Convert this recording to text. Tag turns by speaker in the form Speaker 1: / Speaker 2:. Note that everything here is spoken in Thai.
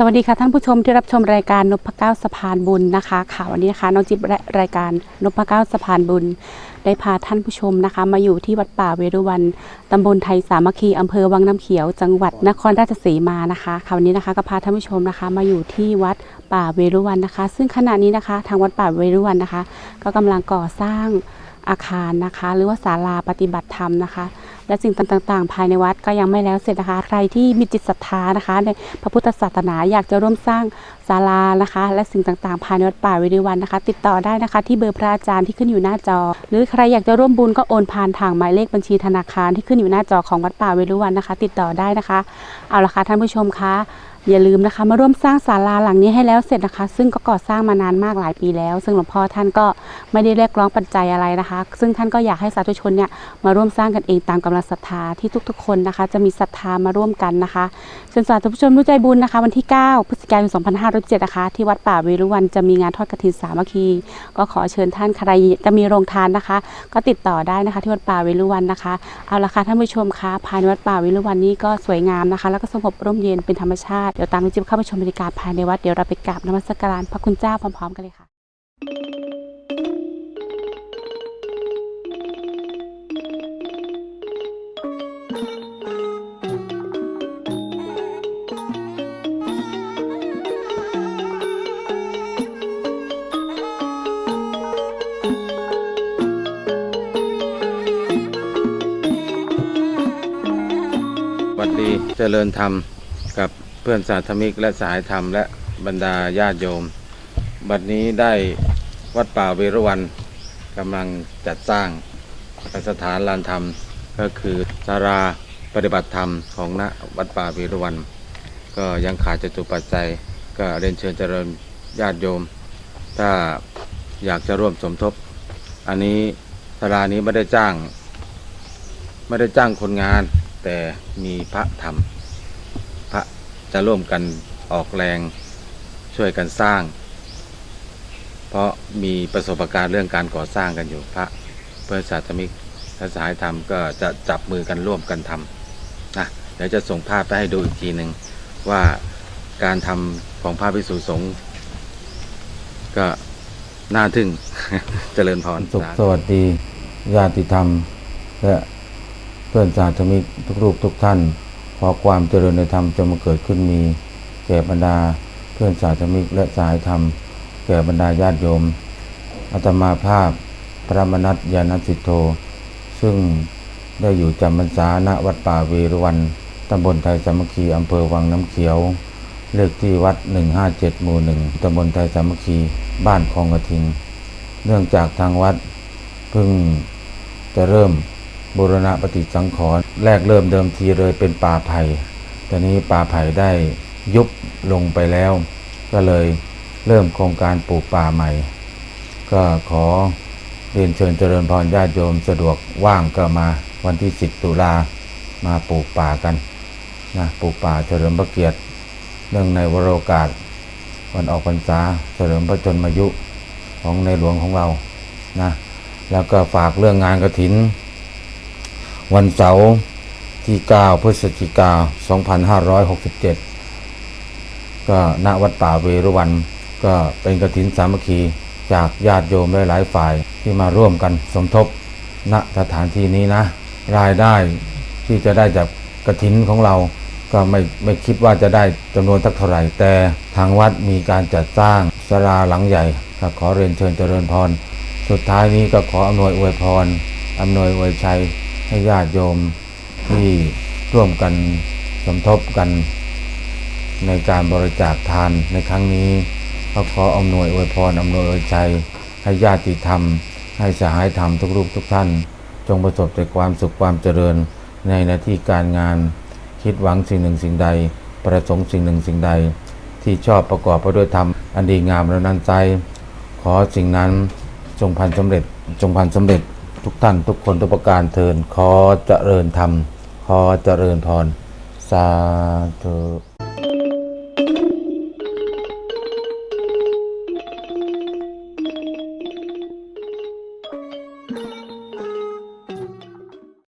Speaker 1: สวัสดีค่ะท่านผู้ชมที่รับชมรายการนพเก้าสะพานบุญนะคะค่ะวันนี้นะคะน้องจิ๊บรายการนพเก้าสะพานบุญ ได้พาท่านผู้ชมนะคะ มาอยู่ที่วัดป่าเวรุวันตำบลไทยสามัคคีอำเภอวังน้ำเขียว จังหวัดนครราชสีมานะคะค่ะวันนี้นะคะก็พาท่านผู้ชมนะคะ มาอยู่ที่วัดป่าเวรุวันนะคะ ซึ่งขณะนี้นะคะ ทางวัดป่าเวรุวันนะคะ ก็กำลังก่อสร้างอาคารนะคะ หรือว่าศาลาปฏิบัติธรรมนะคะ และสิ่งต่างๆ ภายในวัดก็ยังไม่แล้วเสร็จนะคะ ใครที่มีจิตศรัทธานะคะ ในพระพุทธศาสนาอยากจะร่วมสร้างศาลานะคะ และสิ่งต่างๆ ภายในวัดป่าวิริวันนะคะ ติดต่อได้นะคะ ที่เบอร์พระอาจารย์ที่ขึ้นอยู่หน้าจอ หรือใครอยากจะร่วมบุญก็โอนผ่านทางหมายเลขบัญชีธนาคารที่ขึ้นอยู่หน้าจอของวัดป่าวิริวันนะคะ ติดต่อได้นะคะ เอาละค่ะท่านผู้ชมคะ อย่าลืมนะคะ มาร่วมสร้างศาลาหลังนี้ให้แล้วเสร็จนะคะ ซึ่งก็ก่อสร้างมานานมากหลายปีแล้ว ซึ่งหลวงพ่อท่านก็ไม่ได้เรียกร้องปัจจัยอะไรนะคะ ซึ่งท่านก็อยากให้สาธุชนเนี่ยมาร่วมสร้างกันเองตามกำลังศรัทธาที่ทุกๆ คนนะคะ จะมีศรัทธามาร่วมกันนะคะเชิญสาธุชนผู้ใจบุญนะคะ วันที่ 9พฤศจิกายน2567นะคะที่วัดป่าเวรุวันจะมีงานทอดกฐินสามัคคี ก็ขอเชิญท่านใครจะมีโรงทานนะคะ ก็ติดต่อได้นะคะ ที่วัดป่าเวรุวันนะคะเอาละค่ะท่านผู้ชมคะภายในวัดป่าเวรุวันนี้ก็สวยงามนะคะ แล้วก็สงบร่มเย็นเป็นธรรมชาติเดี๋ยวตามน้องจิ๊บเข้าไปชมบรรยากาศภายในวัดเดี๋ยวเราไปกราบนมัสการพระคุณเจ้าพร้อม ๆ กันเลยค่ะ
Speaker 2: วัดดีเจริญธรรมกับ พื่อนสาธมิกและสายธรรมและบรรดาญาติโยม บัดนี้ได้วัดป่าเวรวันกำลังจัดสร้างสถานลานธรรม ก็คือสาราปฏิบัติธรรมของณวัดป่าเวรวัน ก็ยังขาดจตุปัจจัย ก็เรียนเชิญเจริญญาติโยม ถ้าอยากจะร่วมสมทบ อันนี้สารานี้ไม่ได้จ้าง ไม่ได้จ้างคนงาน แต่มีพระธรรม จะร่วมกันออกแรงช่วยกันสร้าง เพราะมีประสบการณ์เรื่องการก่อสร้างกันอยู่พระเพื่อนสาธมิกและสหายธรรมก็จะจับมือกันร่วมกันทำนะเดี๋ยวจะส่งภาพไปให้ดูอีกทีหนึ่งว่าการทำของพระภิกษุสงฆ์ก็น่าทึ่งเจริญพร
Speaker 3: สุขสวัสดีญาติธรรมและเพื่อนสาธมิกทุกรูปทุกท่าน ขอความเจริญในธรรมจงมาเกิดขึ้นมี แก่บรรดาเพื่อนสาธมิกและสายธรรม แก่บรรดาญาติโยมอาตมาภาพพระมนัตยานสิทโธ ซึ่งได้อยู่จำพรรษาณวัดป่าเวรุวันตำบลไทยสามัคคีอำเภอวังน้ำเขียว เลขที่วัด 157 หมู่หนึ่งตำบลไทยสามัคคีบ้านคลองกระทิง เนื่องจากทางวัดเพิ่งจะเริ่ม บูรณะปฏิสังขรณ์แรกเริ่มเดิมทีเลยเป็นป่าไผ่ตอนนี้ป่าไผ่ได้ยุบลงไปแล้ว ก็เลยเริ่มโครงการปลูกป่าใหม่ ก็ขอเรียนเชิญเจริญพรญาติโยมสะดวกว่างก็มาวันที่ 10 ตุลามาปลูกป่ากันนะปลูกป่าเฉลิมพระเกียรติเนื่องในวโรกาส วันออกพรรษาเฉลิมพระชนมายุของในหลวงของเรานะแล้วก็ฝากเรื่องงานกระถิน วันเสาร์ที่ 9 พฤศจิกา 2567 ก็ณวัดป่าเวรุวัน ก็เป็นกระถินสามัคคีจากญาติโยมหลายๆฝ่ายที่มาร่วมกันสมทบณสถานที่นี้นะ รายได้ที่จะได้จากกระถินของเราก็ไม่ไม่คิดว่าจะได้จำนวนสักเท่าไหร่ แต่ทางวัดมีการจัดสร้างศาลาหลังใหญ่ก็ขอเรียนเชิญเจริญพร สุดท้ายนี้ก็ขออำนวยอวยพรอำนวยอวยชัย ให้ญาติโยมที่ร่วมกันสมทบกันในการบริจาคทานในครั้งนี้ก็ขออำนวยอวยพรอำนวยอวยชัยให้ญาติธรรม ให้สหายธรรมทุกรูปทุกท่าน จงประสบแต่ความสุขความเจริญในหน้าที่การงาน คิดหวังสิ่งหนึ่งสิ่งใด ประสงค์สิ่งหนึ่งสิ่งใด ที่ชอบประกอบไปด้วยธรรมอันดีงามและนันใจ ขอสิ่งนั้นจงพันสำเร็จจงพันสำเร็จ ทุกท่านทุกคนทุกประการเทินขอเจริญธรรม ขอเจริญพร สาธุ